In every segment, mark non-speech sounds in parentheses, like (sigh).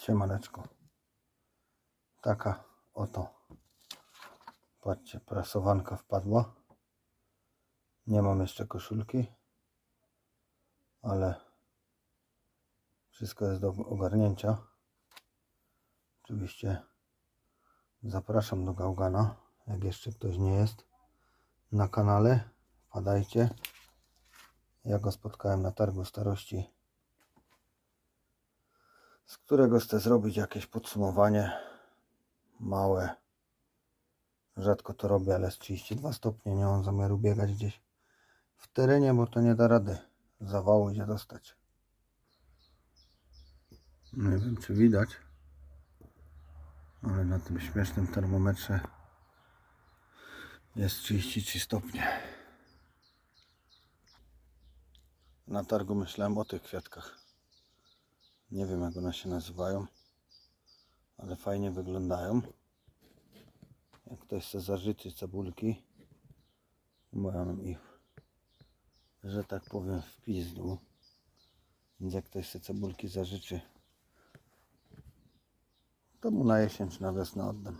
Siemaneczko. Taka oto. Patrzcie, prasowanka wpadła. Nie mam jeszcze koszulki. Ale wszystko jest do ogarnięcia. Oczywiście zapraszam do Gałgana. Jak jeszcze ktoś nie jest na kanale, wpadajcie. Ja go spotkałem na targu starości z którego chcę zrobić jakieś podsumowanie małe. Rzadko to robię, ale z 32 stopnie nie mam zamiaru biegać gdzieś w terenie, bo to nie da rady zawału gdzie dostać. Nie wiem czy widać, ale na tym śmiesznym termometrze jest 33 stopnie. Na targu myślałem o tych kwiatkach. Nie wiem jak one się nazywają, ale fajnie wyglądają. Jak ktoś chce zażyczyć cebulki, mam ich, że tak powiem, w pizdu. Więc jak ktoś chce cebulki zażyczy, to mu na jesień czy na wiosnę oddam.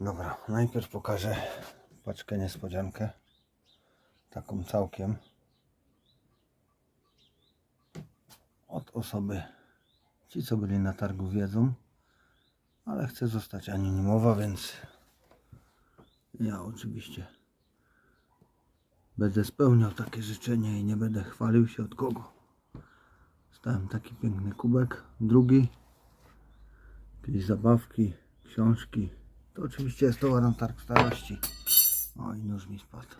Dobra, najpierw pokażę paczkę niespodziankę. Taką całkiem. Od osoby. Ci, co byli na targu, wiedzą, ale chcę zostać anonimowa, więc ja oczywiście będę spełniał takie życzenie i nie będę chwalił się od kogo. Stałem taki piękny kubek. Drugi, jakieś zabawki, książki. To oczywiście jest towar na targ starości. Oj, nóż mi spadł.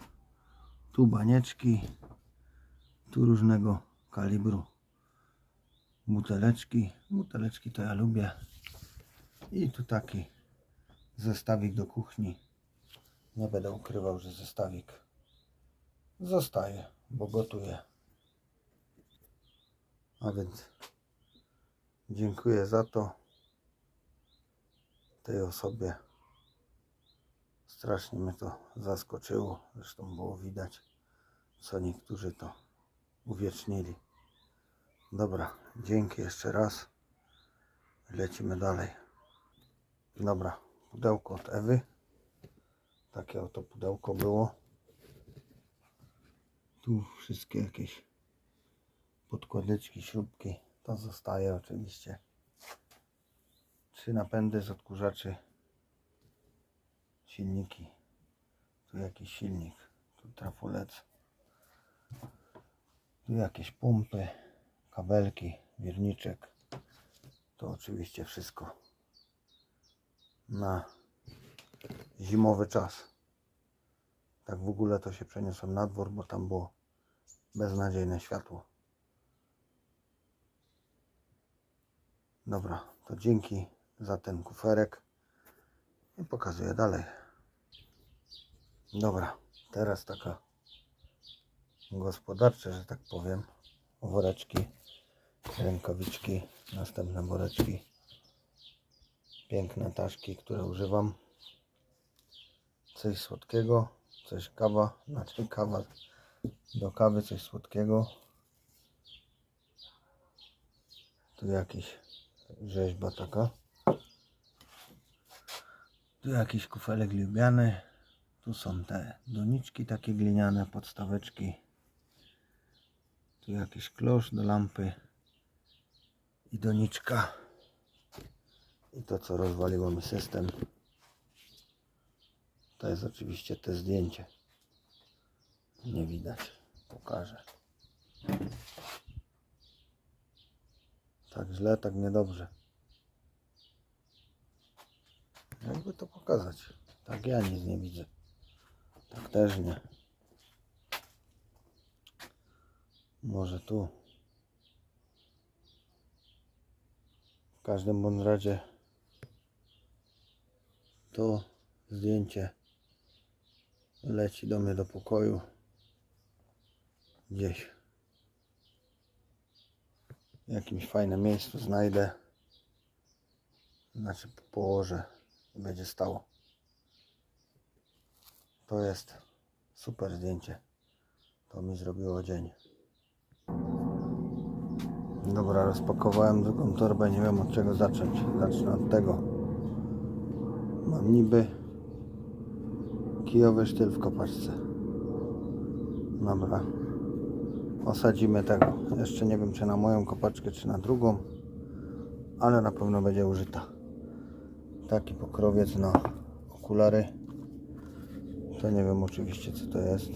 Tu banieczki, tu różnego kalibru buteleczki. Buteleczki to ja lubię. I tu taki zestawik do kuchni. Nie będę ukrywał, że zestawik zostaje, bo gotuję. A więc dziękuję za to tej osobie. Strasznie mnie to zaskoczyło. Zresztą było widać, co niektórzy to uwiecznili. Dobra, dzięki jeszcze raz. Lecimy dalej. Dobra, pudełko od Ewy. Takie oto pudełko było. Tu wszystkie jakieś podkładeczki, śrubki. To zostaje oczywiście. Trzy napędy z odkurzaczy. Silniki. Tu jakiś silnik. Tu trafolec. Tu jakieś pompy kabelki, wirniczek. To oczywiście wszystko na zimowy czas. Tak w ogóle to się przeniosłem na dwór, bo tam było beznadziejne światło. Dobra, to dzięki za ten kuferek i pokazuję dalej. Dobra, teraz taka gospodarcza, że tak powiem, woreczki rękawiczki, następne woreczki, piękne taszki, które używam. Coś słodkiego, coś kawa, znaczy kawa do kawy, coś słodkiego. Tu jakiś rzeźba taka. Tu jakiś kufelek lubiany. Tu są te doniczki takie gliniane, podstaweczki. Tu jakiś klosz do lampy i doniczka. I to co rozwaliło mi system. To jest oczywiście te zdjęcie. Nie widać. Pokażę. Tak źle, tak niedobrze. Jakby to pokazać. Tak ja nic nie widzę. Tak też nie. Może tu. W każdym bądź razie to zdjęcie leci do mnie do pokoju. Gdzieś w jakimś fajnym miejscu znajdę. Znaczy położę i będzie stało. To jest super zdjęcie. To mi zrobiło dzień. Dobra, rozpakowałem drugą torbę, nie wiem od czego zacząć. Zacznę od tego. Mam niby kijowy sztyl w kopaczce. Dobra. Osadzimy tego. Jeszcze nie wiem czy na moją kopaczkę, czy na drugą, ale na pewno będzie użyta. Taki pokrowiec na okulary. To nie wiem oczywiście co to jest.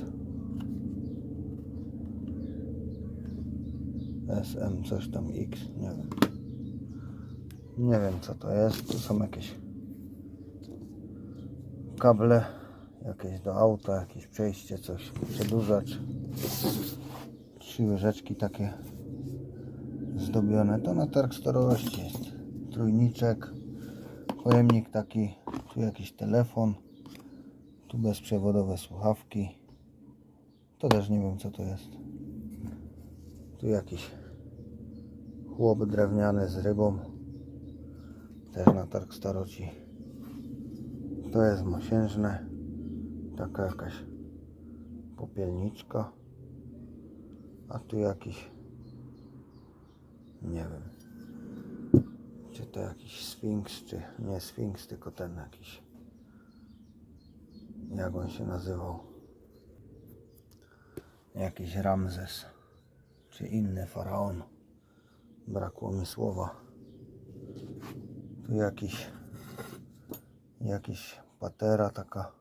SM coś tam X, nie wiem. Nie wiem co to jest. Tu są jakieś kable, jakieś do auta, jakieś przejście, coś, przedłużacz. Trzy łyżeczki takie zdobione. To na targ starości jest. Trójniczek, pojemnik taki, tu jakiś telefon, tu bezprzewodowe słuchawki. To też nie wiem co to jest. Tu jakiś chłop drewniany z rybą. Też na targ staroci. To jest mosiężne. Taka jakaś popielniczka. A tu jakiś nie wiem. Czy to jakiś sfinks, czy nie sfinks, tylko ten jakiś. Jak on się nazywał? Jakiś Ramzes czy inny faraon. Brakło mi słowa. Tu jakiś jakiś patera taka.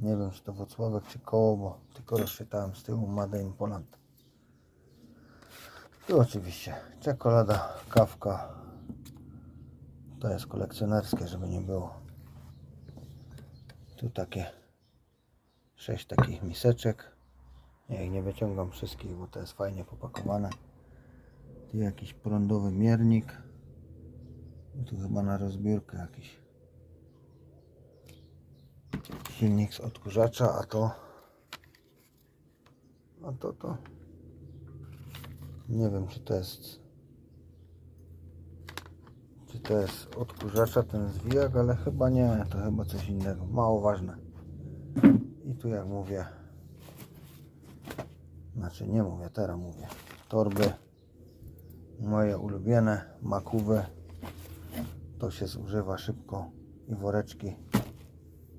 Nie wiem czy to Wocławek czy koło, bo tylko rozczytałem z tyłu Made in Poland. Tu oczywiście czekolada, kawka. To jest kolekcjonerskie, żeby nie było. Tu takie sześć takich miseczek. Ja ich nie wyciągam wszystkich, bo to jest fajnie popakowane. Tu jakiś prądowy miernik. I tu chyba na rozbiórkę jakiś silnik z odkurzacza, a to a to to nie wiem czy to jest czy to jest odkurzacza ten zwijak, ale chyba nie, to chyba coś innego, mało ważne i tu jak mówię znaczy nie mówię, teraz mówię. Torby moje ulubione, makówy. To się zużywa szybko i woreczki.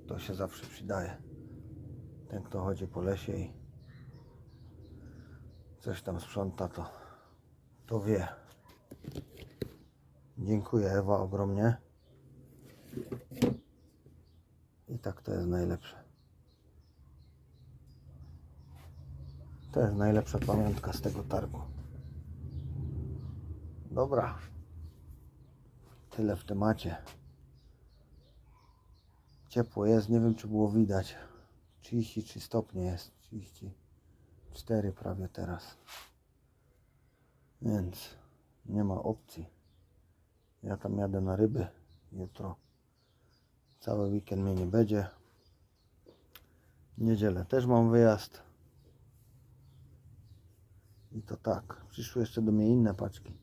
To się zawsze przydaje. Ten kto chodzi po lesie i coś tam sprząta to, to wie. Dziękuję Ewa ogromnie. I tak to jest najlepsze. To jest najlepsza pamiątka z tego targu. Dobra. Tyle w temacie. Ciepło jest, nie wiem czy było widać. 33 stopnie jest, 34 prawie teraz. Więc nie ma opcji. Ja tam jadę na ryby jutro. Cały weekend mnie nie będzie. Niedzielę też mam wyjazd. I to tak. Przyszły jeszcze do mnie inne paczki.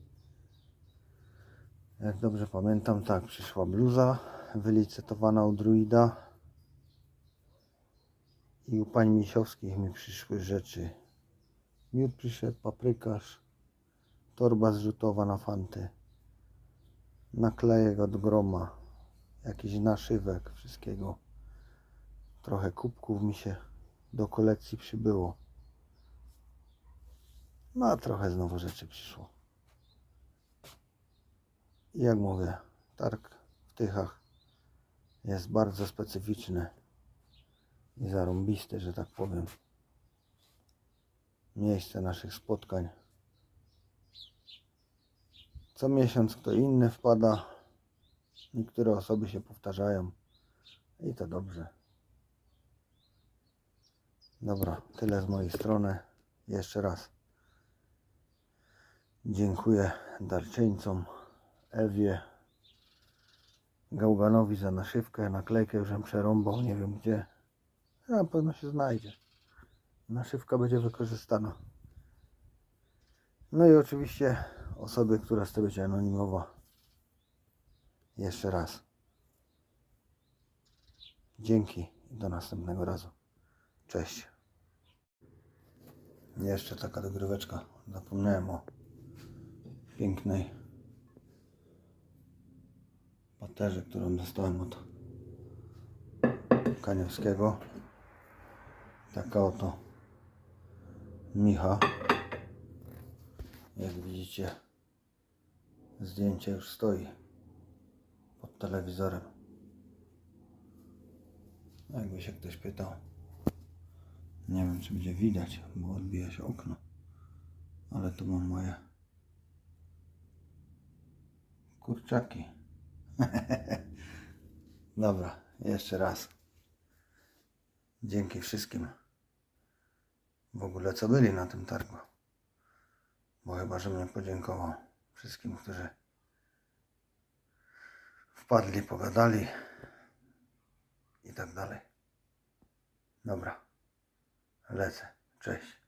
Jak dobrze pamiętam, tak, przyszła bluza wylicytowana u druida. I u pań Misiowskich mi przyszły rzeczy. Miód przyszedł, paprykarz, torba zrzutowa na fanty, naklejek od groma, jakiś naszywek, wszystkiego. Trochę kubków mi się do kolekcji przybyło. No a trochę znowu rzeczy przyszło. I jak mówię, targ w Tychach jest bardzo specyficzny i zarąbisty, że tak powiem. Miejsce naszych spotkań. Co miesiąc kto inny wpada. Niektóre osoby się powtarzają. I to dobrze. Dobra, tyle z mojej strony. Jeszcze raz. Dziękuję darczyńcom, Ewie, Gałganowi za naszywkę, naklejkę już przerąbał, nie wiem gdzie. Na pewno się znajdzie. Naszywka będzie wykorzystana. No i oczywiście osoby, która chce być anonimowa. Jeszcze raz. Dzięki i do następnego razu. Cześć. Jeszcze taka dogryweczka. Zapomniałem o pięknej paterze, którą dostałem od Kaniowskiego. Taka oto Micha. Jak widzicie, zdjęcie już stoi pod telewizorem. Jakby się ktoś pytał. Nie wiem, czy będzie widać, bo odbija się okno. Ale tu mam moje kurczaki. (laughs) Dobra, jeszcze raz. Dzięki wszystkim. W ogóle co byli na tym targu. Bo chyba, że mnie podziękował wszystkim, którzy wpadli, pogadali i tak dalej. Dobra, lecę. Cześć.